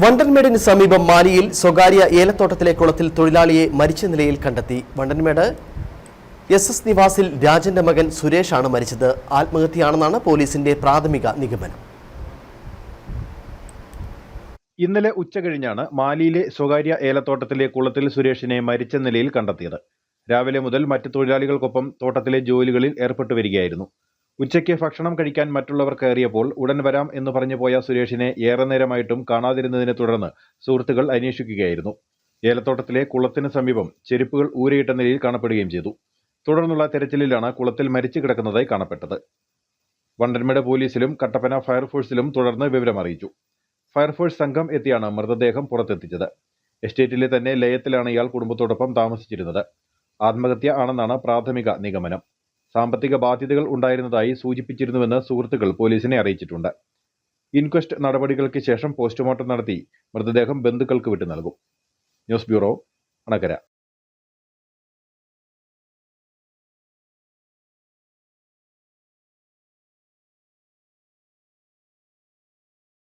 വണ്ടൻമേടിന് സമീപം മാലിയിൽ സ്വകാര്യ ഏലത്തോട്ടത്തിലെ കുളത്തിൽ തൊഴിലാളിയെ മരിച്ച നിലയിൽ കണ്ടെത്തി. വണ്ടൻമേട് എസ് എസ് നിവാസിൽ രാജന്റെ മകൻ സുരേഷാണ് മരിച്ചത്. ആത്മഹത്യയാണെന്നാണ് പോലീസിന്റെ പ്രാഥമിക നിഗമനം. ഇന്നലെ ഉച്ചകഴിഞ്ഞാണ് മാലിയിലെ സ്വകാര്യ ഏലത്തോട്ടത്തിലെ കുളത്തിൽ സുരേഷിനെ മരിച്ച നിലയിൽ കണ്ടെത്തിയത്. രാവിലെ മുതൽ മറ്റ് തൊഴിലാളികൾക്കൊപ്പം തോട്ടത്തിലെ ജോലികളിൽ ഏർപ്പെട്ടു വരികയായിരുന്നു ഉച്ചയ്ക്ക് ഭക്ഷണം കഴിക്കാൻ മറ്റുള്ളവർ കയറിയപ്പോൾ ഉടൻ വരാം എന്ന് പറഞ്ഞു പോയ സുരേഷിനെ ഏറെ നേരമായിട്ടും കാണാതിരുന്നതിനെ തുടർന്ന് സുഹൃത്തുക്കൾ അന്വേഷിക്കുകയായിരുന്നു. ഏലത്തോട്ടത്തിലെ കുളത്തിന് സമീപം ചെരുപ്പുകൾ ഊരയിട്ട നിലയിൽ കാണപ്പെടുകയും ചെയ്തു. തുടർന്നുള്ള തെരച്ചിലിലാണ് കുളത്തിൽ മരിച്ചു കിടക്കുന്നതായി കാണപ്പെട്ടത്. വണ്ടൻമേട് പോലീസിലും കട്ടപ്പന ഫയർഫോഴ്സിലും തുടർന്ന് വിവരം അറിയിച്ചു. ഫയർഫോഴ്സ് സംഘം എത്തിയാണ് മൃതദേഹം പുറത്തെത്തിച്ചത്. എസ്റ്റേറ്റിലെ തന്നെ ലയത്തിലാണ് ഇയാൾ കുടുംബത്തോടൊപ്പം താമസിച്ചിരുന്നത്. ആത്മഹത്യ ആണെന്നാണ് പ്രാഥമിക നിഗമനം. സാമ്പത്തിക ബാധ്യതകൾ ഉണ്ടായിരുന്നതായി സൂചിപ്പിച്ചിരുന്നുവെന്ന് സുഹൃത്തുക്കൾ പോലീസിനെ അറിയിച്ചിട്ടുണ്ട്. ഇൻക്വസ്റ്റ് നടപടികൾക്ക് ശേഷം പോസ്റ്റ്മോർട്ടം നടത്തി മൃതദേഹം ബന്ധുക്കൾക്ക് വിട്ടു നൽകും ന്യൂസ് ബ്യൂറോ അണക്കര.